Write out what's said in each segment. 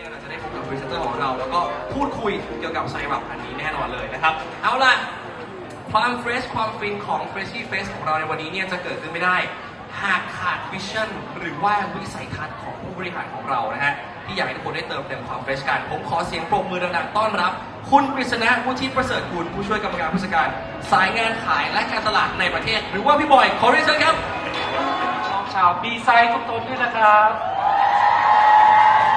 เนี่ยเราจะได้พบกับพรีเซนเตอร์ของเรา แล้วก็พูดคุยเกี่ยวกับไซรัปอันนี้แน่นอนเลยนะครับ เอาล่ะ ความเฟรชความฟินของ Freshie Face ของเราในวันนี้เนี่ยจะเกิดขึ้นไม่ได้ หากขาดวิชั่นหรือว่าวิสัยทัศน์ของผู้บริหารของเรานะฮะที่อยากให้ทุกคนได้เติมเต็มความเฟรชกัน ผมขอเสียงปรบมือดังๆต้อนรับ คุณกฤษณะวุฒิประเสริฐกุลผู้ช่วยกรรมการผู้จัดการ สายงานขายและการตลาดในประเทศ หรือว่าพี่บอยขอเรียนเชิญครับ ชาวชาวบีไซด์ทุกคนด้วยนะครับ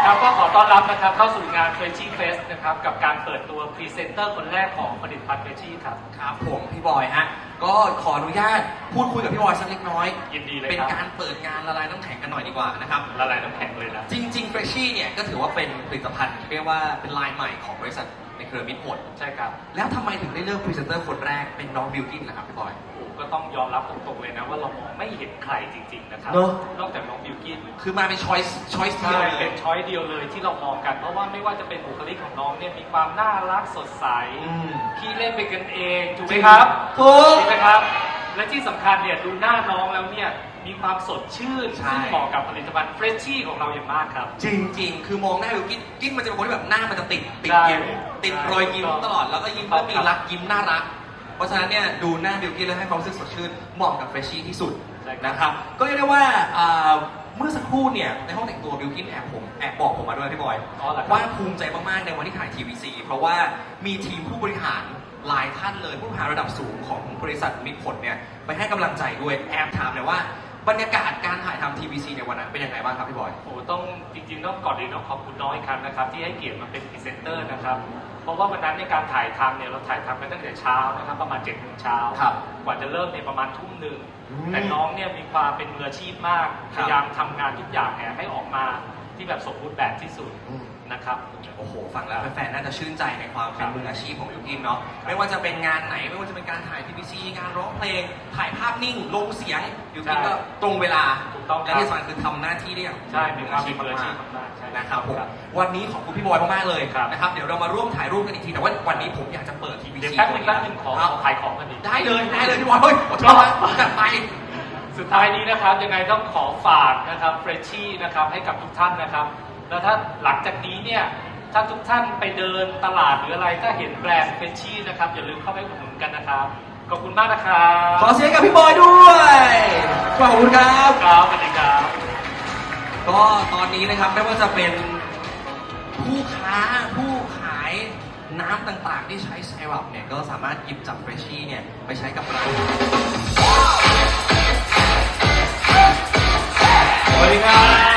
ครับก็ขอต้อนรับนะครับเข้าสู่งาน f r e s h i e Fest นะครับกับการเปิดตัวพรีเซนเตอร์คนแรกของผลิตภัณฑ์ f r e s h i e ครับ ครับผมพี่บอยฮะก็ขออนุญาตพูดคุยกับพี่บอยสักเล็กน้อยยินดีเลยเป็นครับการเปิดงานละลายน้ำแข็งกันหน่อยดีกว่านะครับ ละลายน้ำแข็งเลยนะ จริงๆ f r e s h i e เนี่ยก็ถือว่าเป็นผลิตภัณฑ์เรียกว่าเป็นลายใหม่ของบริษัทในเครือมิตรผลใช่ครับ แล้วทำไมถึงได้เลือกพรีเซนเตอร์คนแรกเป็นน้องบิวกินล่ะครับพี่บอยผม ก็ต้องยอมรับตรงๆเลยนะว่าเรามองไม่เห็นใครจริง ๆ นะครับ เนอะ นอกจากน้องบิวกินคือมาเป็นช้อยส์ช้อยส์เดีใช่ยวเลเป็ย นช้อยเดียวเลยที่เรามองกันเพราะว่าไม่ว่าจะเป็นบุคลิกของน้องเนี่ยมีความน่ารักสดใสอืม ขี้เล่นเป็นกันเองถูกไหมครับถูกใช่ไหมครับ และที่สำคัญเนี่ยดูหน้าน้องแล้วเนี่ยมีความสดชื่นใช่ ซึ่งเหมาะกับผลิตภัณฑ์เฟรชชี่ของเราอย่างมากครับ จริงๆคือมองหน้าบิวกินกินมันจะเป็นคนที่แบบหน้ามันจะติดติดใช่ยิ้มติดรอยยิ้มตลอด แล้วก็ยิ้มแล้วมีรักยิ้มน่ารักเพ ราะฉะนั้นเนี่ยดูหน้าบิวกินแล้วให้ความรู้สึกสดชื่นเหมาะกับเฟรชชี่ที่สุดใช่ครับนะครับก็เรียกได้ว่าอ่าเมื่อสักครู่เนี่ยในห้องแต่งตัวบิวกินแอบผมแอบบอกผมมาด้วยพี่บอยอ๋อเหรอครับว่าภูมิใจมากๆในวันที่ถ่าย TVC เพราะว่ามีทีมผู้บริหารหลายท่านเลยผู้บริหารระดับสูงของบริษัทมิตรผลเนี่ยไปให้กำลังใจด้วยแอบถามเลยว่าบรรยากาศการถ่ายทำ TVC ในวันนั้นเป็นยังไงบ้างครับพี่บอย โอ้ต้องจริงๆต้องก่อนอื่นต้องขอบคุณน้องอีกครั้งนะครับ ที่ให้เกียรติมาเป็นพรีเซนเตอร์นะครับ เพราะว่าวันนั้นในการถ่ายทำเนี่ยเราถ่ายทำกันตั้งแต่เช้านะครับประมาณ7จ็ดโมงเช้า ครับกว่าจะเริ่มเนี่ยประมาณทุ่มหนึ่งอืมแต่น้องเนี่ยมีความเป็นมืออาชีพมากคพรับ ยายามทำงานทุกอย่างเนี่ยให้ออกมาที่แบบสมบูรณ์แบบที่สุด นะครับ โอ้โห ฟังแล้วแฟนๆ น่าจะชื่นใจในความคเป็รันบมืออาชีพของบิวกินเนาะ ไม่ว่าจะเป็นงานไหน ไม่ว่าจะเป็นการถ่าย TVC งานร้องเพลง ถ่ายภาพนิ่ง ลงเสียงบิวกินก็ตรงเวลาถูกต้องครับและที่สำคัญคือทำหน้าที่ได้อย่างใช่มีความเป็นมืมืออาชีพมากมากๆใช่ๆนะครับผม วันนี้ขอบคุณพี่บอยมากๆ เลยครับนะครับ เดี๋ยวเรามาร่วมถ่ายรูปกันอีกที แต่ว่าวันนี้ผมอยากจะเปิด TVC เดี๋ยวแป๊บนึงแป๊บนึงขอครับขอขายของกันดีได้เลยได้เลยพี่บอยเฮ้ยผมชอบมากจัดไปสุดท้ายนี้นะครับยังไงต้องขอฝากนะครับเฟรชชี่นะครับให้กับทุกท่านนะครับ แล้วถ้าหลังจากนี้เนี่ยถ้าทุกท่านไปเดินตลาดหรืออะไรถ้าเห็นแบรนด์เฟรชชี่นะครับ อย่าลืมเข้าไปอุดหนุนกันนะครับ ขอบคุณมากนะครับขอเสียงกับพี่บอยด้วยขอบคุณครับครับสวัสดีครับ ก็ตอนนี้นะครับไม่ว่าจะเป็นผู้ค้าผู้ขายน้ำต่างๆ ที่ใช้ไซรัปเนี่ยก็สามารถหยิบจับเฟรชชี่เนี่ยไปใช้กับเราสวัสดีครับ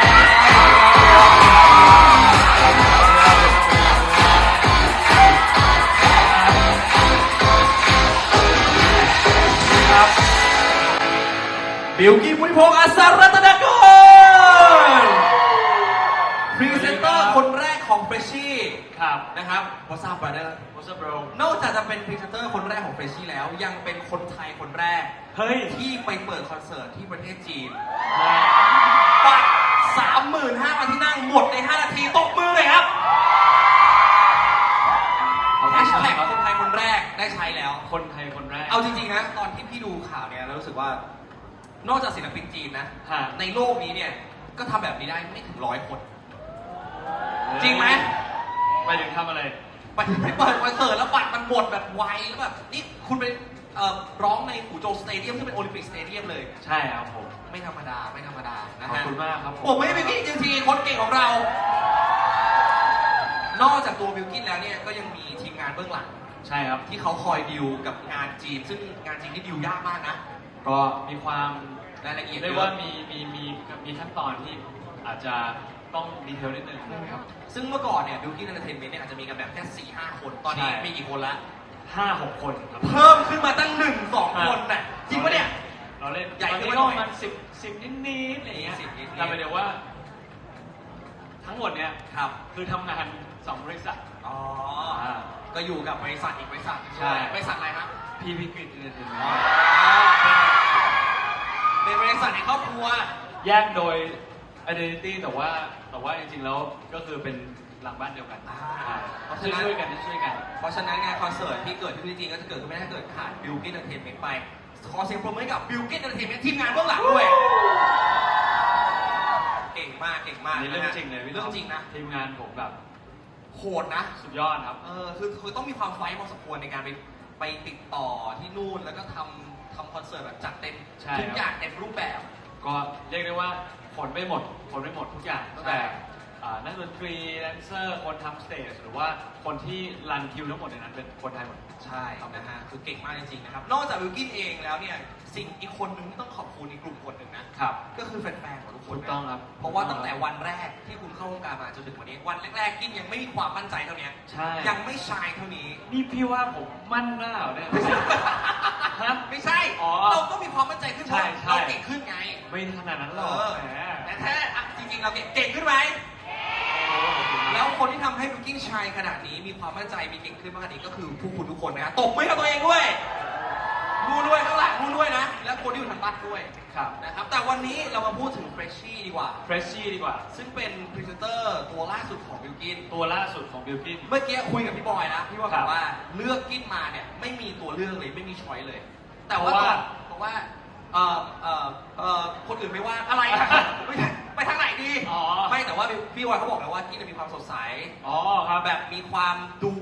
บิวกี้มุนิพงศ์อัศรัตนกรพรีเซนเตอร์คนแรกของเฟรชชี่ครับนะครับวอทซับ brother What's up bro นอกจากจะเป็นพรีเซนเตอร์คนแรกของเฟรชชี่แล้วยังเป็นคนไทยคนแรก เฮ้ย ที่ไปเปิดคอนเสิร์ตที่ประเทศจีนบัตรสามหมื่นห้าพันที่นั่งหมดใน 5 นาทีตบมือเลยครับแฮชแท็กคนไทยคนแรกได้ใช้แล้ว คนไทยคนแรก เอาจริงๆนะ ตอนที่พี่ดูข่าวเนี่ยเรารู้สึกว่า นอกจากศิลปินจีนนะ ฮะ ในโลกนี้เนี่ย ก็ทำแบบนี้ได้ไม่ถึงร้อยคน จริงไหม ไปถึงทำอะไร ไปไปเปิดคอนเสิร์ตแล้วบัตรมันหมดแบบไวแล้วแบบนี่คุณไปเอ่อร้องในหูโจวสเตเดียมซึ่งเป็นโอลิมปิกสเตเดียมเลย ใช่ครับผม ไม่ธรรมดาไม่ธรรมดานะขอบฮะคุณมากครับผมไม่ได้เป็นพี่จริงๆคนเก่งของเรา นอกจากตัวบิลกินแล้วเนี่ยก็ยังมีทีมงานเบื้องหลัง ใช่ครับ ที่เขาคอยดิวกับงานจีน ซึ่งงานจีนนี่ดิวยากมากนะ ก็มีความ รายละเอียดเรียกเยว่าอะมีมีมีมีขั้นตอนที่อาจจะต้องดีเทลนิดนึงนะครับ ซึ่งเมื่อก่อนเนี่ยบิลกินเอนเตอร์เทนเมนต์เนี่ยอาจจะมีกันแบบแค่สี่ห้าคน ตอนนี้ใช่ มีกี่คนละ ห้าหกคนครับ เพิ่มขึ้นมาตั้งหนึ่งสองคนน่ะจริงปะเนี่ย เราเล่นใหญ่ตอนขึ้นนี้มาหน่ก็อยประมาณสิบสิบนิดนิดๆอะไรอย่างเงี้ย10นิดๆ แต่หมายถึงว่า ทั้งหมดเนี่ยครับ คือทำงานสองบริษัท อ๋ออ่าก็อยู่กับบริษัทอีกบริษัทหนึ่งใช่ บริษัทอะไรครับ พีพีกริดอินเตอร์เทนเมนอ๋อต์ เป็นบริษัทในครอบครัว แยกโดย identity แต่ว่าแต่ว่าจริงๆแล้วก็คือเป็นหลังบ้านเดียวกันอ่า อ่าเพราะฉะช่วยนั้นช่วยกันช่วยกัน เพราะฉะนั้นงานคอนเสิร์ตที่เกิดขึ้นที่จริงก็จะเกิดขึ้นไม่ได้ถ้าเกิดขาดบิลกิ้นเอนเตอร์เทนเมนต์ไป ขอเสียงปรบมือให้กับบิลกิ้นเอนเตอร์เทนเมนต์ทีมงานเบื้องหลังด้วย เก่งมากเก่งมากอันนี้เรื่องะฮะจริงเลยพี่เรื่องจริงนะ ทีมงานผมแบบโหดนะ สุดยอดครับ เออคือคือต้องมีความไฟท์พอสมควรในการไปไปติดต่อที่นู่นแล้วก็ทำ ทำคอนเสิร์ตแบบจัดเต็มใช่ทุกอย่างเต็มรูปแบบ ก็เรียกได้ว่าขนไม่หมดขนไม่หมดทุกอย่างตั้งแต่ใช่อ่านักดนตรีแดนเซอร์ คนทำสเตจหรือว่าคนที่รันคิวทั้งหมดในนั้นเป็นคนไทยหมด ใช่นะฮะคือเก่งมากจริงๆนะครับ นอกจากวิลกินเองแล้วเนี่ย สิ่งอีกคนหนึ่งที่ต้องขอบคุณอีกกลุ่มคนหนึ่งนะ ครับ ก็คือแฟนๆของทุกคนถูกนะต้องครับ เพราะว่าตั้งแต่วันแรกที่คุณเข้าวงการมาจนถึงวันนี้ วันแรกๆกินยังไม่มีความมั่นใจเท่านี้ใช่ ยังไม่ชายเท่านี้ นี่พี่ว่าผมมั่นหน้าเหรอเนี่ยฮะ ไม่ใช่ อ๋อเราก็มีความมั่นใจขึ้นเพราะใช่ใช่ เราเก่งขึ้นไง ไม่ขนาดนั้นหรเออกอแหมแต่แท้อะจริงๆเราเก่งเก่งขึ้นไหมแล้วคนที่ทำให้บิวกิ้งชายขนาดนี้มีความมั่นใจมีเก่งขึ้นมากขนาดนี้ก็คือผู้คุณทุกคนนะครับตบมือกับตัวเองด้วย ดูด้วยข้างหลังดูด้วยนะ และคนที่อยู่ทางบ้านด้วยครับนะครับ แต่วันนี้เรามาพูดถึงเฟรชชี่ดีกว่า เฟรชชี่ดีกว่า ซึ่งเป็นพรีเซนเตอร์ตัวล่าสุดของบิวกิน ตัวล่าสุดของบิลกิน เมื่อกี้คุยกับพี่บอยนะ พี่บอยครับบอกว่าเลือกกินมาเนี่ยไม่มีตัวเลือกเลยไม่มีช้อยเลย แต่ว่าเพราะว่า เพราะว่าเอ่อเอ่อเอ่อคนอื่นไม่ว่าอะไรไม่ใช่ไปทางไหนดีอ๋อ ไม่แต่ว่าพี่บอยเขาบอกแล้วว่ากินมีความสดใส อ๋อครับ แบบมีความดู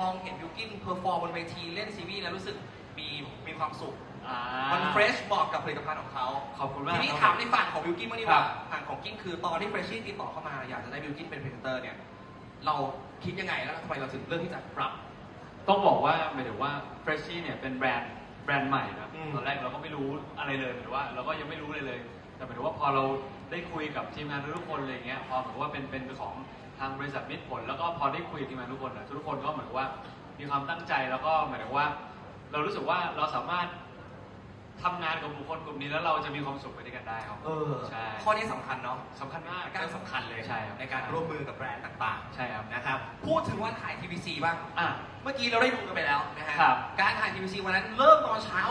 มองเห็นบิวกินเพอร์ฟอร์มบนเวทีเล่นซีรีส์แล้วรู้สึก มีมีความสุข อ่า มันเฟรชเหมาะกับผลิตภัณฑ์ของเขาขอบคุณมากทีนี้ครับถามในฝั่งของบิวกินบ้างดีกว่าครับ ฝั่งของกินคือตอนที่เฟรชชี่ติดต่อเข้ามาอยากจะได้บิวกินเป็นพรีเซนเตอร์เนี่ยเราคิดยังไงแล้วทำไมเราถึงเลือกที่จะปรับ ต้องบอกว่าหมายถึงว่าเฟรชชี่เนี่ยเป็นแบรนด์แบรนด์ใหม่นะอืม ตอนแรกเราก็ไม่รู้อะไรเลยหมายถึงว่าเราก็ยังไม่รู้เลยเลย แต่หมายถึงว่าพอเราได้คุยกับทีมงานทุกคนอะไรเงี้ยพอเหมือนว่าเป็นเป็นของทางบริษัทมิตรผล แล้วก็พอได้คุยกับทีมงานทุกคนอะทุกคนก็เหมือนกับว่ามีความตั้งใจแล้วก็หมายถึงว่า เรารู้สึกว่าเราสามารถทำงานกับบุคคลกลุ่มนี้แล้วเราจะมีความสุขไปด้วยกันได้ครับ เออ ใช่ ข้อนี้สำคัญเนาะสำคัญมากการสำคัญเลยใช่ครับ ในการร่วมมือกับแบรนด์ต่างใช่ครับ ๆนะครับ พูดถึงวันถ่าย TVC บ้าง อะ เมื่อกี้เราได้ดูกันไปแล้วนะฮะ ครับ การถ่าย TVC วันนั้นเริ่มตอนเช้า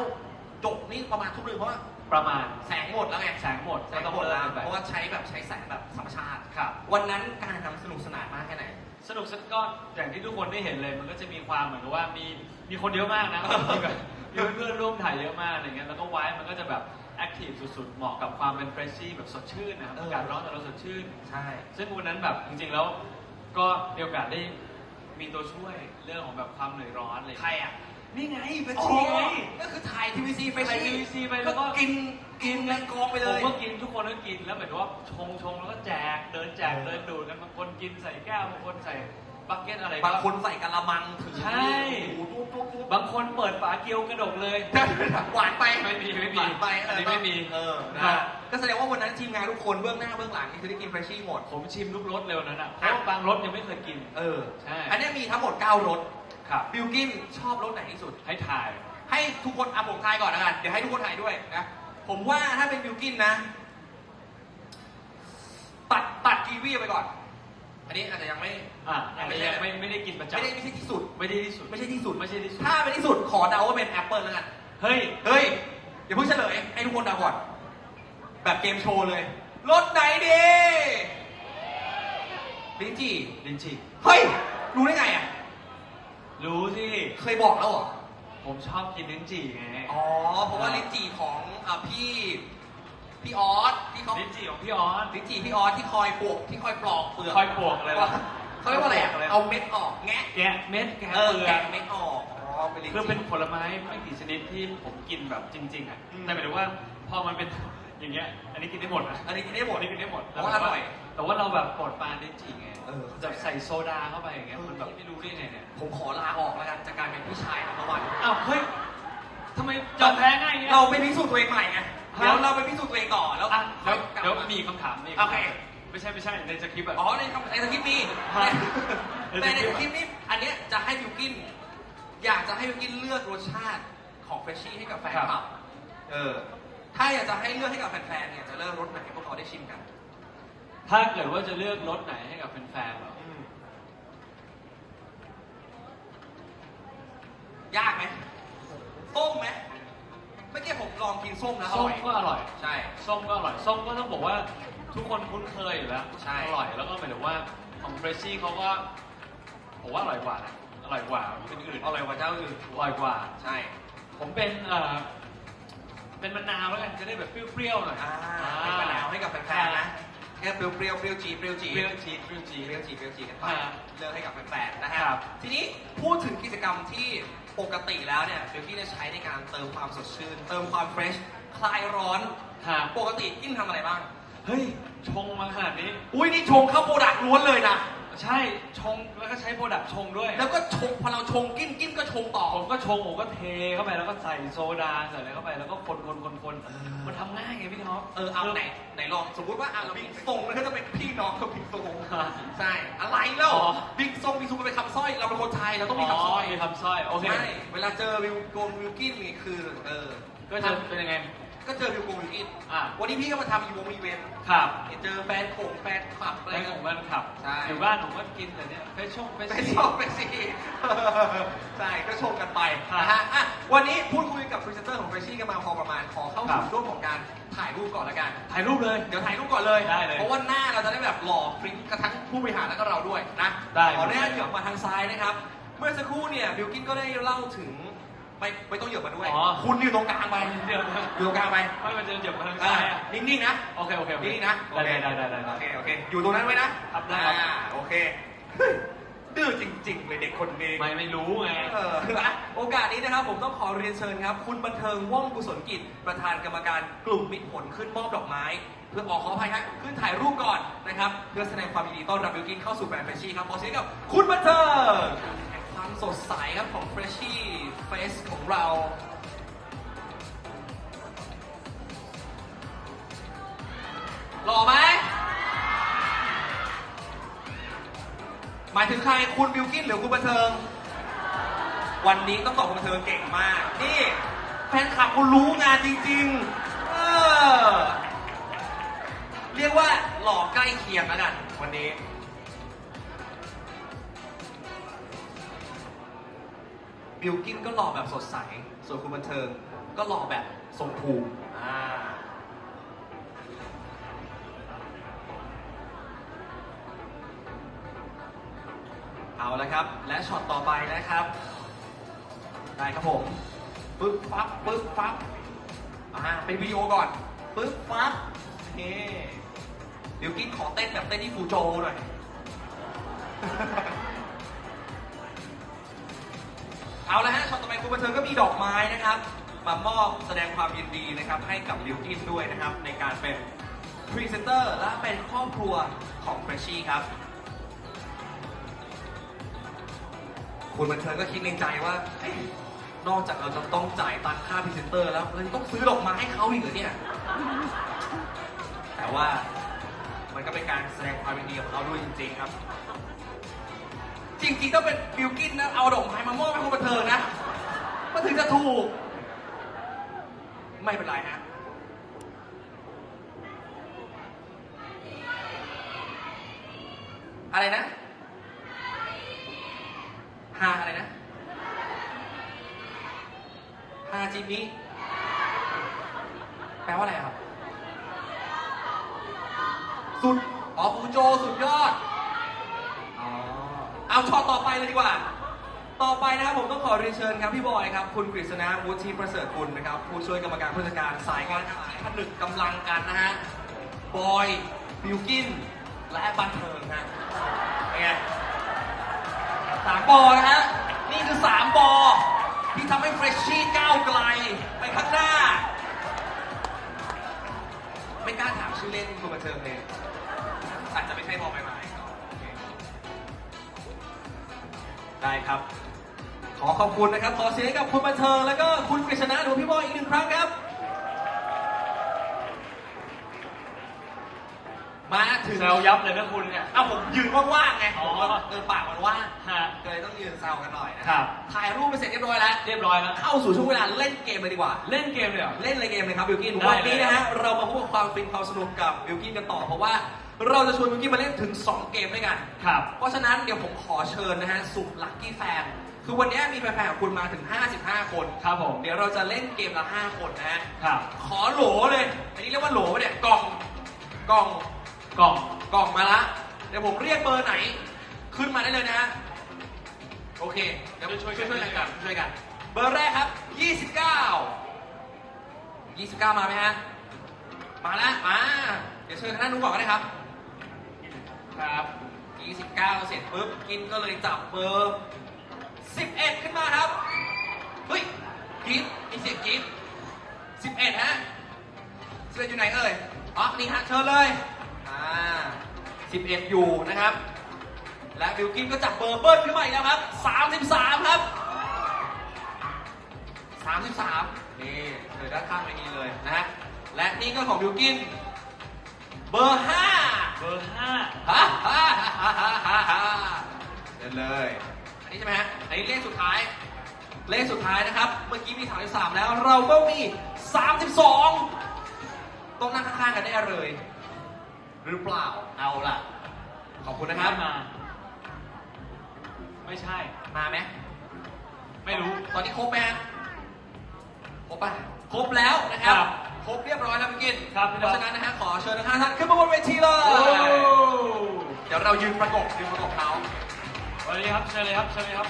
จบนี่ประมาณทุ่มหนึงเพราะว่าประมาณแสงหมดแล้วไง แสงหมดแสก็งต้องหมดเลิแล้วกกันไปเพราะว่าใช้แบบใช้แสงแบบธรรมชาติ ครับ วันนั้นการ สนุกสนก็อย่างที่ทุกคนได้เห็นเลย มันก็จะมีความเหมือนกับว่ามีมีคนเยอะมากนะมีแบบมีเพื่อนๆร่วมถ่ายเยอะมากอะไรเงี้ยแล้วก็ไว้มันก็จะแบบแอคทีฟสุดๆ เหมาะกับความเป็นเฟรชชี่แบบสดชื่นนะครับเอออากาศร้อนแต่เราสดชื่น ใช่ ซึ่งวันนั้นแบบจริงๆแล้วก็มีโอกาสได้มีตัวช่วยเรื่องของแบบความเหนื่อยร้อนอะไรใครอะ นี่ไงเฟรชอ๋อชี่ไง ก็คือถ่าย TVC ไปถ่าย TVC ไปแล้วก็ กินกินเงินกองไปเลผมยก็กินทุกคนก็กินแล้วเหมือนกับว่าชงชงแล้วก็แจกเดินแจกเดินดูดกันบางคนกินใส่แก้วบางคนใส่บักเก็ตอะไรก็ บางคนใส่กะละมังถือใช่ โอ้โหตุ๊บตุ๊บตุ๊บบางคนเปิดฝาเกี๊ยวกระดกเลย หวานไปไม่มีไม่มีหวานไปเอันนี้ไม่มีเออนะครัฮะบก็แสดงว่าวันนั้นทีมงานทุกคนเบื้องหน้าเบื้องหลังนี่คือได้กินเฟรชชี่หมด ผมชิมทุกรสเลยวันนั้นอะเพราะว่าบางรสยังไม่เคยกิน เออ ใช่ อันนี้มีทั้งหมด 9รส ครับ บิลกินชอบรสไหนที่สุด ให้ถ่าย ให้ทุกคนอะผมทายก่อนนะกันเดี๋ยวให้ทุกคนทายด้วยนะ ผมว่าถ้าเป็นบิลกินนะ ตัดตัดกีวีไปก่อน อันนี้อาจจะยังไม่ อะอันนี้ยังไม่ไม่ได้กินประจำไม่ได้ไม่ใช่ที่สุด ไม่ได้ที่สุด ไม่ใช่ที่สุด ไม่ใช่ที่สุด ถ้าเป็นที่สุดขอเดาว่าเป็นแอปเปิลแล้วกัน เฮ้ย เฮ้ยอย่าเพิ่งเฉลยให้ทุกคนเดาก่อน แบบเกมโชว์เลย รถไหนดีลิ้นจี่ลินจีเฮ้ย รู้ได้ไงอะ รู้สิ เคยบอกแล้วเหรอ ผมชอบกินลิ้นจี่ไงอ๋อ เพราะว่าลิ้นจี่ของอะพี่ พี่ออสที่เขาลิ้นจี่ของพี่ออสลิ้นจี่พี่ออสที่คอยปลูกที่คอยปลอกเปลือกคอยปลวกอะไรวะเขาเรียกว่าอะไรอะเอาเม็ดออกแงะแกะเม็ดแกะเออเปลือแกะกเม็ดออกอ๋อเป็นลิ้นคือเป็นจี่ผลไม้ไม่กี่ชนิดที่ผมกินแบบจริง ๆอะอืมแต่หมายถึงว่าพอมันเป็น อย่างเงี้ย อันนี้กินได้หมดนะอันนี้กินได้หมดอันนี้กินได้หมดเพราะว่าอร่อย แต่ว่าเราแบบปลดปรานลิ้นจี่ไงเออแบบใส่โซดาเข้าไปอย่างเงี้ย มันแบบไม่รู้ได้ไงเนี่ย ผมขอลาออกแล้วกันจากการเป็นผู้ชายนัมเบอร์วันอ้าวเฮ้ยทำไมยอมแพ้ง่ายเงี้ย เราไปพิสูจน์ตัวเองใหม่ไงฮะเดี๋ยวเราไปพิสูจน์ตัวเองต่อแล้วอะเดี๋ยวกลับเดี๋ยวมามีคำถามมีโอเค ไม่ใช่ไม่ใช่ในสคริปต์อะ อ๋อในคำในสคริปต์มีฮะ แต่ในสคริปต์นี้อันเนี้ยจะให้บิวกิน อยากจะให้บิวกินเลือกรสชาติของเฟรชชี่ให้กับแฟนคลับ เออถ้า อยากจะให้เลือกให้กับแฟนๆเนี่ยจะเลือกรสไหนให้พวกเขาได้ชิมกันถ้าเกิดว่าจะเลือกรสไหนให้กับแฟนๆเหรอ ยากไหมส้มไหมเมื่อกี้ผมลองกินส้มแล้วอส้มร่อยก็อร่อย ใช่ ส้มก็อร่อย ส้มก็ต้องบอกว่าทุกคนคุ้นเคยอยู่แล้วใช่ อร่อย แล้วก็หมายถึงว่าของเฟรชชี่เขาก็ผมว่าอร่อยกว่านะอร่อยกว่าเป็นอื่นอร่อยกว่าเจ้าอื่นอร่อยกว่า ใช่ ผมเป็นเอ่อ เป็นมะนาวแล้วกันจะได้แบบเปรี้ยวๆหน่อยอ่าเป็นมะนาวให้กับแฟนๆนะคแค่เปรี้ยวเปรี้ยวเปรี้ยวจีเปรี้ยวจีเปรี้ยวจีเปรี้ยวจีเปรี้ยวจีเปรี้ยวจีกันไปฮะเลือกให้กับแฟนๆนะฮะครับ ทีนี้พูดถึงกิจกรรมที่ปกติแล้วเนี่ยเบลกี้จะใช้ในการเติมความสดชื่น เติมความเฟรชคลายร้อนฮะปกติกินทำอะไรบ้าง เฮ้ย ชงมาขนาดนี้ อุ้ยนี่ชงข้าวโปรดักต์ล้วนเลยนะ ใช่ชงแล้วก็ใช้โปรดักต์ชงด้วย แล้วก็ชงพอเราชงกินกินก็ชงต่อ ผมก็ชงผมก็เทเข้าไปแล้วก็ใส่โซดาใส่อะไรเข้าไปแล้วก็คนคนคนคนมันทำง่ายไงพี่ท็อปเออเอาไหนไหนลองสมมติว่าอะเราบิ๊กซงมันก็จะเป็นพี่น้องกับบิ๊กซงฮะใช่อะไรแล้วอ๋อบิ๊กซงบิ๊กซูมันเป็นคำสร้อยเราเป็นคนไทยเราต้องมีคำสร้อยมีคำสร้อยโอเคใช่เวลาเจอวิวโกงวิวกินนี่คือเออก็จะเป็นยังไง ก็เจอวิวโกงวิวกินอะวันนี้พี่ก็มาทำอีวงอีเวนต์ครับเจอแฟนโขงแฟนคลับอะไรแรงของมันขับใช่ อยู่บ้านผมก็กินแต่เนี้ยเฟชชงเฟชไปชี่ชอบไปสิใช่ก็ชมกันไปครับนะฮะอะวันนี้พูดคุยกับพรีเซนเตอร์ของเฟรชี่กันมาพอประมาณขอเข้าครัสู่บช่วงของการถ่ายรูปก่อนละกัน ถ่ายรูปเลย เดี๋ยวถ่ายรูปก่อนเลย ได้เลยเพราะว่าหน้าเราจะได้แบบหล่อฟริ้งกระทั่งผู้บริหารแล้วก็เราด้วยนะได้ขออนุญาตเหยียบมาทางซ้ายนะครับ เมื่อสักครู่เนี่ยบิวกินก็ได้เล่าถึง ไม่ไม่ต้องเหยียบมาด้วย อ๋อ คุณอยู่ตรงกลางไปเดี๋ยวนะอยู่ตรงกลางไปไม่มันจะเหยียบมาทางอ่าซ้ายอะนิ่งๆนะ โอเคโอเคโอเคนิ่งๆนะได้ได้ได้ได้โอได้ เคโอเค อยู่ตรงนั้นไว้นะครับได้ครับ อ่าโอเคเฮ้ยดื้อจริงๆเลยเด็กคนนี้ ไม่ไม่รู้ไง เออนะโอกาสนี้นะครับผมต้องขอเรียนเชิญครับ คุณบันเทิงว่องกุศลกิจ ประธานกรรมการกลุ่มมิตรผลขึ้นมอบดอกไม้ เพื่อออกขออภัยครับขึ้นถ่ายรูปก่อนนะครับ เพื่อแสดงความยินดีต้อนรับบิวกินเข้าสู่แบรนด์เฟรชชี่ครับขอเสียงกับคุณบันเทิงแห่ง ความสดใสครับของเฟรชชี่เฟสของเราหล่อไหมหมายถึงใครคุณบิวกินหรือคุณบันเทิง วันนี้ต้องตอบคุณบันเทิงเก่งมาก นี่แฟนคลับคุณรู้งานจริงๆ เออ เรียกว่าหล่อใกล้เคียงแล้วกันวันนี้ บิวกินก็หล่อแบบสดใส ส่วนคุณบันเทิงก็หล่อแบบทรงภูมิอ่าเอาละครับ และช็อตต่อไปนะครับ ได้ครับผม ปึ๊บฟับปึ๊บฟับอ่า เป็นวิดีโอก่อน ปึ๊บฟับโอเคเดี๋ยวกินขอเต้นแบบเต้นที่ฟูโจหน่อย เอาละฮะช็อตต่อไปคุณบันเทิงก็มีดอกไม้นะครับ มามอบแสดงความยินดีนะครับให้กับลิวกินด้วยนะครับ ในการเป็นพรีเซนเตอร์และเป็นครอบครัวของเฟรชชี่ครับ คุณบันเทิงก็คิดในใจว่าเอ๊ะนอกจากเราจะต้องจ่ายตังค่าพรีเซนเตอร์แล้วเราต้องซื้อดอกไม้ให้เขาอีกเหรอเนี่ย แต่ว่ามันก็เป็นการแสดงความยินดีของเราด้วยจริง ๆ ครับ จริงๆต้องเป็นบิวกินนะ เอาดอกไม้มามอบให้คุณบันเทิงนะ มันถึงจะถูก ไม่เป็นไรฮะ อะไรนะฮาอะไรนะฮาจิมิแปลว่าอะไรครับ สุด อ๋อฟูโจสุดยอด อ๋อ เอาช็อตต่อไป เลยดีกว่า ต่อไปนะครับผมต้องขอเรียนเชิญครับพี่บอยครับ คุณกฤษณะวุฒิประเสริฐกุลนะครับ ผู้ช่วยกรรมการผู้จัดการสายงานขายผนึกกำลังกันนะฮะ บอยบิวกิน และบันเทิงฮะเป็นไงสามบอนะฮะ นี่คือสามบอที่ทำให้เฟรชชี่ก้าวไกลไปข้างหน้า ไม่กล้าถามชื่อเล่นคุณบันเทิงเลยอาจจะไม่ใช่บอใบไม้โได้ครับ ขอขอบคุณนะครับ ขอเสียงให้กับคุณบันเทิงแล้วก็คุณกฤษณะหรือพี่บอยอีกหนึ่งครั้งครับ มาถึงแซวยับเลยนะคุณเนี่ยเอ้าผมยืนว่างๆไงอ๋อผมก็เออปากมันว่างฮะก็เลยต้องยืนแซวกันหน่อยนะครับ ถ่ายรูปไปเสร็จเรียบร้อยแล้ว เรียบร้อยแล้ว เข้าสู่ช่วงเวลาเล่นเกมเลยดีกว่า เล่นเกมเลยเหรอ เล่นเลยเกมเลยครับบิวกินได้วันนี้เลยนะฮะเรามาพบกับความฟินความสนุกกับบิวกินกันต่อเพราะว่า เราจะชวนบิวกินมาเล่นถึง 2 เกมด้วยกัน ครับ เพราะฉะนั้นเดี๋ยวผมขอเชิญนะฮะสุลักกี้แฟน คือวันนี้มีแฟนๆของคุณมาถึง 55 คนครับผม เดี๋ยวเราจะเล่นเกมละ 5 คนนะฮะครับ ขอโหลเลย อันนี้เรียกว่าโหลปะเนี่ย กล่อง กล่อง กล่อง กล่องมาละ เดี๋ยวผมเรียกเบอร์ไหน ขึ้นมาได้เลยนะฮะ โอเค เดี๋ยวช่วยช่วยช่วยกันกันช่วยกัน เบอร์แรกครับ 29 29 มาไหมฮะ มาแล้วมา เดี๋ยวเชิญทางด้านนู้นก่อนก็ได้ครับ 29เสร็จปุ๊บ กินก็เลยจับเบอร์ 11 ขึ้นมาครับ เฮ้ยกรีดมีเสียงกรีด11 ฮะ11อยู่ไหนเอ่ย อ๋อ นี่ฮะ เชิญเลย อ่า 11 อยู่นะครับ และบิลกินก็จับเบอร์เบิ้ลขึ้นมาอีกแล้วครับ 33 ครับ 33 นี่เธอด้านข้างไม่นีเลยนะฮะ และนี่ก็ของบิลกิน เบอร์5เบอร์ห้าฮ่าฮ่าฮ่าฮ่าฮ่าฮ่าเดินเลย อันนี้ใช่ไหมฮะอันนี้เลขสุดท้าย เลขสุดท้ายนะครับ เมื่อกี้มี 33 แล้ว เราก็มี 32 ต้องนั่งข้างๆกันได้เลย หรือเปล่า เอาล่ะ ขอบคุณนะครับไม่มา ไม่ใช่ มาไหมไม่รู้ ตอนนี้ครบไหมฮะครบป่ะ ครบแล้วนะครับ ครับ ครบเรียบร้อยแล้วพี่กินครับพี่เพดอกราะฉะนั้นนะฮะขอเชิญทั้งห้าท่านขึ้นมาบนเวทีเลยโอ้เดี๋ยวเรายืนประกบยืนประกบเขาสวัสดีครับเชิญเลยครับเชิญเลยครับ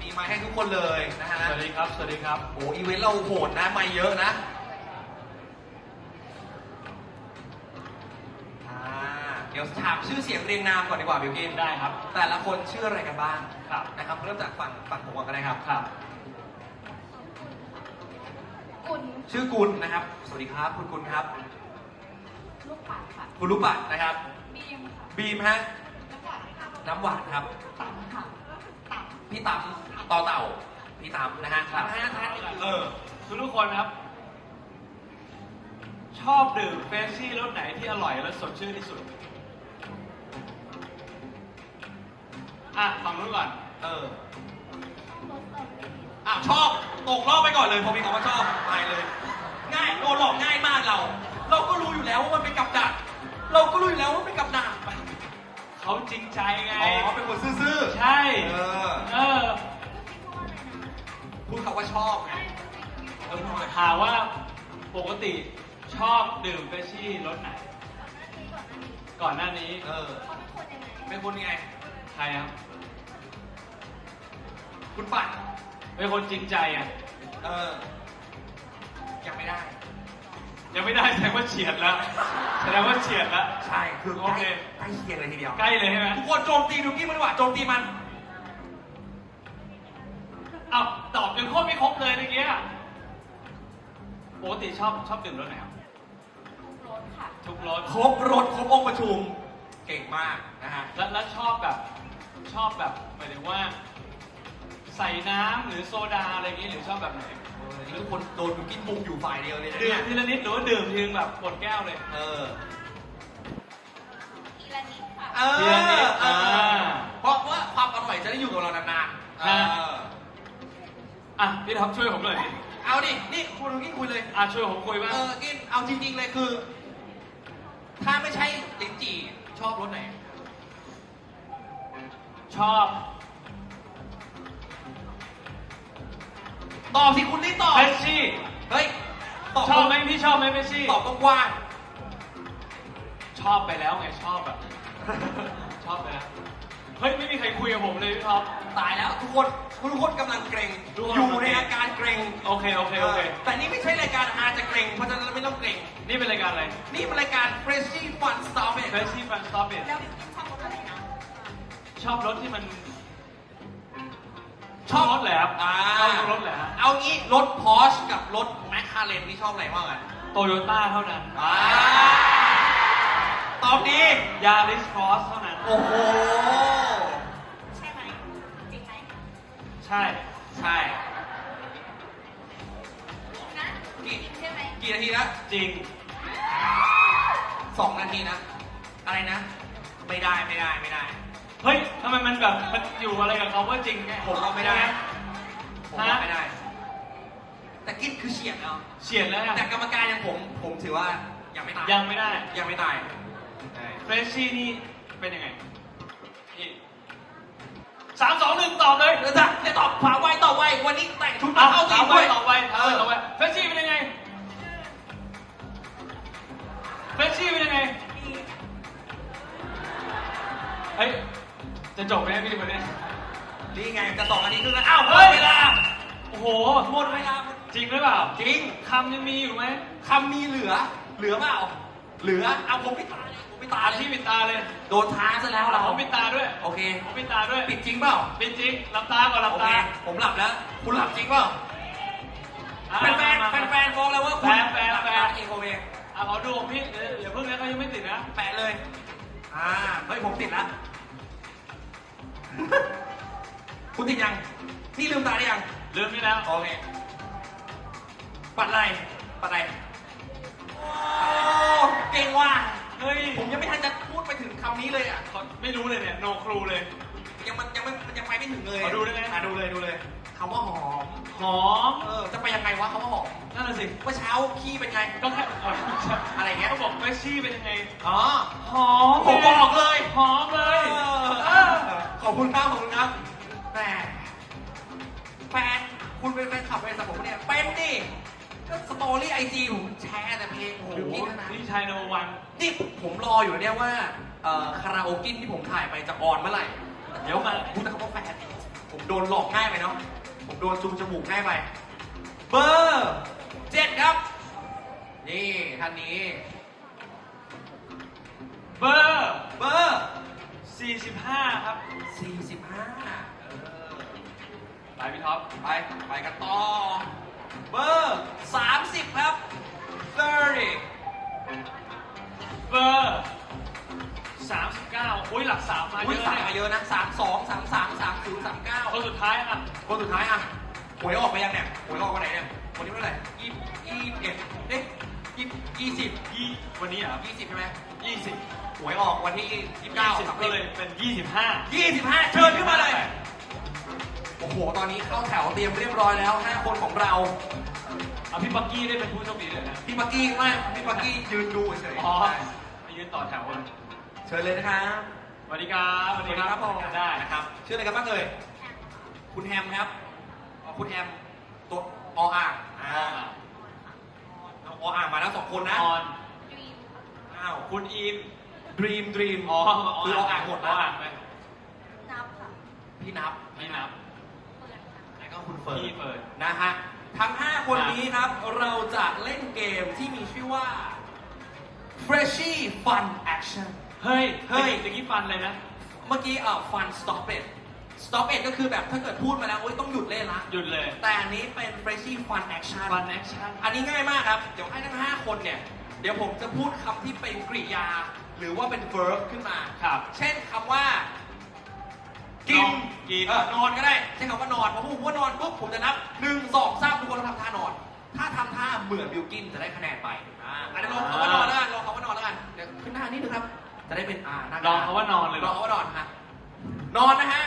มีมาให้ทุกคนเลยนะฮะสวัสดีครับสวัสดีครับ โอ้อีเวนต์เราโหดนะไม่เยอะนะอ่าเดี๋ยวถามชื่อเสียงเรียงนามก่อนดีกว่าบิวกินได้ครับ แต่ละคนชื่ออะไรกันบ้างครับ นะครับเริ่มจากฝั่งฝั่งผมก่อนก็ได้ครับ ครับ กุลชื่อกุลนะครับ สวัสดีครับ คุณกุลครับ ลูกปัดค่ะคุณลูกปัดนะครับ บีมค่ะบีมฮะ น้ำหวานค่ะน้ำหวานครับ ตังค่ะตังพี่ต๋ำต่อเต่า พี่ต๋ำนะฮะครับห้าท่านเออทุกทุกคนครับ ชอบดื่มเฟรชชี่รสไหนที่อร่อยและสดชื่นที่สุด อะฝั่งนู้นก่อน เออรสเตอร์รี่อะชอบตกรอบไปก่อนเลยพอมีคำว่าชอบไปเลย ง่ายโดนหลอกง่ายมากเรา เราก็รู้อยู่แล้วว่ามันเป็นกับดัก เราก็รู้อยู่แล้วว่ามันเป็นกับดักเขาจริงใจไง อ๋อเป็นคนซื่อๆใช่เออ เออพูดคำว่าชอบไงเออพูดคำว่าถามว่าปกติชอบดื่มเฟรชชี่รสไหน ก่อนหน้านี้ เออเขาเป็นคนยังไงเป็นคนยังไง ใครครับ คุณปัดเป็นคนจริงใจอะ เออ ยังไม่ได้ ยังไม่ได้แสดงว่าเฉียดแล้วแสดงว่าเฉียดแล้ว ใช่ คือโอเคใกล้ใกล้เคียงเลยทีเดียว ใกล้เลยใช่ไหมทุกคนโจมตีบิวกิ้นมันดีกว่าโจมตีมัน อ้าวตอบจนครบไม่ครบเลยเมื่อกี้อะปกติชอบชอบดื่มรสไหนครับรสค่ะ ทุกรสครบรถครบองค์ประชุม เก่งมากนะฮะ แล้วแล้วชอบแบบชอบแบบหมายถึงว่า ใส่น้ำหรือโซดาอะไรอย่างงี้หรือชอบแบบไหนเออนี่ทุกคนโดนบิวกิ้นบุกอยู่ฝ่ายเดียวเลยนะดื่เนี่มยทีละนิดหรือว่าดื่มทีนึงแบบหมดแก้วเลย เอออีลานิดค่ะเออทีละนิดเอออ่าเพราะว่าความอร่อยจะได้อยู่กับเรานานๆเอฮะ ออะพี่ท็อปช่วยผมหน่อยดิเอาดิ นี่คุณบิวกิ้นคุยเลย อะช่วยผมคุยบ้างเออ กิน เอาจริง ๆ เลยคือ ถ้าไม่ใช่ลิ้นจี่ชอบรสไหน ชอบ ตอบสิคุณนี่ตอบเฟรชชี่ เฮ้ย ตอบชอบไหมพี่ชอบไหมเฟรชชี่ ตอบกว้างชอบไปแล้วไงชอบแบบ ชอบไปแล้ว เฮ้ยไม่มีใครคุยกับผมเลยพี่ท็อปๆตายแล้วทุกคนทุกคนกำลังเกรงทุกคน อยู่ในอาการเกรงโอเคโอเคโอเค แต่นี่ไม่ใช่รายการอาจะเกรงเพราะฉะนั้นไม่ต้องเกรงนี่เป็นรายการอะไรนี่เป็นรายการ Freshie Fun Stop It เฟรชชี่ฟันสต็อปเแล้วบิวกินชอบรสอะไรนะชอบรถที่มัน ชอบรถแหละครับอ่าชอบรถแหละฮะเอางี้รถ Porsche กับรถ McLaren นี่ชอบอะไรมากกันโตโยต้าเท่านั้นอ่าตอบดียาริสครอสเท่านั้น โอ้โห ใช่ไหมจริงไหมใช่ ใช่นะกี่จริงใช่ไหมกี่นาทีนะจริงสองนาทีนะ อะไรนะ ไม่ได้ไม่ได้ไม่ได้ เฮ้ยทำไมมันแบบมันอยู่อะไรกับเขาว่าจริงไงผมว่าไม่ได้ ผมว่าฮะไม่ได้ แต่กินคือเฉียดเอาเฉียดแล้วอะแต่กรรมการยังผมผมถือว่ายังไม่ตายยังไม่ได้ยังไม่ตายใช่เฟรชชี่นี่เป็นยังไงนี่สามสองหนึ่งตอบเลยเดี๋ยวจะจะตอบขวาไวต่อไววันนี้แต่งชุดมาเอาเข้าทีถามมไปด้วยต่อไปถามไปเออต่อไปเฟรชชี่เป็นยังไงเฟรชชี่เป็นยังไงดีเฮ้ย จะจบไหมพี่วันนี้นี่ไงจะสองนาทีครึ่งแล้วอ้าวหมเฮ้ดยเวลาโอ้โห หมดเวลาจริงหรือเปล่าจริงคำยังมีอยู่ไหมคำมีเหลือ เหลือเปล่าเหลือเอาผมปิดตาเลยผมปิดตาตาเลยที่ปิดตาเลยโดนท้าซะแล้วเราผมปิดตาด้วยโอเคผมปิดตาด้วยปิดจริงเปล่าปิดจริงหลับตาก่อนหลับโอเคตาผมหลับแล้ว คุณหลับจริงเปล่าอะแฟนแฟนมาแฟมานแฟนฟ้องแล้วว่าคุณแฟนแฟนหลับแฟนตาเองโอเคอะขอดูของพี่เดี๋ยวอย่าเพิ่งนะเขายังไม่ติดนะแปะเลยอ่าเฮ้ยผมติดแล้ว คุณติดยัง นี่ลืมตาได้ยัง ลืมนี่แล้ว โอเค ปัดอะไร ปัดอะไรโอ้เก่งว่ะ เฮ้ย ผมยังไม่ทันจะพูดไปถึงคำนี้เลยอะขอไม่รู้เลยเนี่ย โนครูเลย ยังมันยังไม่มันยังไปไม่ถึงเลยขอดูได้ไหมอะดูเลยดูเลยคำว่าหอม หอม เออ จะไปยังไงวะคำว่าหอม นั่นน่ะสิ เมื่อเช้าขี้เป็นไง ก็แค่เอ่ออะไรเงี้ยเขาบอกเฟรชชี่เป็นยังไง อ๋อ หอมผมบอกเลย หอมเลย เอเอออขอบคุณครับขอบคุณครับแหมแฟนคุณเป็นแฟนคลับเป็นสับผมเนี่ย เป็นดิก็สตอรี่ไอจีผมแชร์แต่เพลงโอ้โอ้โหโหนี่ขนาดนี่ชายโนวันนี่ผมรออยู่เนี่ยว่าเอ่อคาราโอเกะที่ผมถ่ายไปจะออนเมื่อไหร่ เดี๋ยวมาพูดคำว่าแฟนผมโดนหลอกง่ายไปเนาะ ผมโดนจูงจมูกง่ายไป เบอร์เจ็ดครับ นี่ท่านนี้ เบอร์ เบอร์ 45 ครับ 45เออไปพี่ท็อป ไป ไปกันต่อ เบอร์ 30 ครับ 30 เบอร์ 39อุ้ยหลักสามมาเยอุ้ยอะสามเนี่มายเยอะนะ32 33 30 39คนสุดท้ายอะคนสุดท้ายอะหวยออกไปยังเนี่ยหวยออกวันไหนเนี่ยวันนี้เท่าไหร่ยี่ยี่เอ็ดเอ๊ะยี่ยี่สิบยี่วันนี้เหรอะยี่สิบใช่ไหม20 หวยออกวันที่ยี่สิบเก้า20 ก็เลยเป็น 25 ยี่สิบห้าเชิญขึ้นมาเลย โอ้โห ตอนนี้เข้าแถวเตรียมเรียบร้อยแล้วห้าคนของเรา เอาพี่ปักกี้ได้เป็นผู้โชคดีเลยนะ พี่ปักกี้ไม่พี่ปักกี้ยืนดูเฉยๆอ๋อใช่ไปยืนต่อแถวเลยเชิญเลยนะครับสวัสดีครับสวัสดีครับผมได้นะครับชื่ออะไรกันบ้างเอ่ยคุณแฮมครับอ๋อคุณแฮมตัวออ่างอ่าเอาออ่างมาแล้วสองคนนะออนอ้าวคุณอิน Dream Dream อ๋อคือเอาอ่างหมดเอาแล้วอ่างไหมนับค่ะพี่นับพี่นับเปิดค่ะแล้วก็คุณเฟิร์พี่นเปิดนะฮะทั้ง 5 คนอะนี้ครับ เราจะเล่นเกมที่มีชื่อว่า Freshie Fun Action เฮ้ยเฮ้ย ตะกี้ฟันเลยนะ เมื่อกี้เอ่อ Fun Stop It Stop It ก็คือแบบถ้าเกิดพูดมาแล้วโอ๊ยต้องหยุดเล่นละ หยุดเลย แต่อันนี้เป็น Freshie Fun Action ฟันแอคชั่น อันนี้ง่ายมากครับ เดี๋ยวให้ทั้ง 5 คนเนี่ย เดี๋ยวผมจะพูดคำที่เป็นกริยา หรือว่าเป็น verb ขึ้นมา ครับเช่นคำว่า กินนอนกิน เออนอนก็ได้ใช้คำว่านอนพอพูดว่านอนปุ๊บผมจะนับหนึ่งสองสามทุกคนต้องทำท่านอน ถ้าทำท่าเหมือนบิวกินจะได้คะแนนไปอ่าอันนี้ลองคำว่านอนแล้วกันลองคำว่านอนแล้วกันเดี๋ยวขึ้นหน้านิดนึงครับ จะได้เป็นอ่าหน้าลองเขาว่านอนเลยเหรลอ องคำว่านอนฮะนอนนะฮะ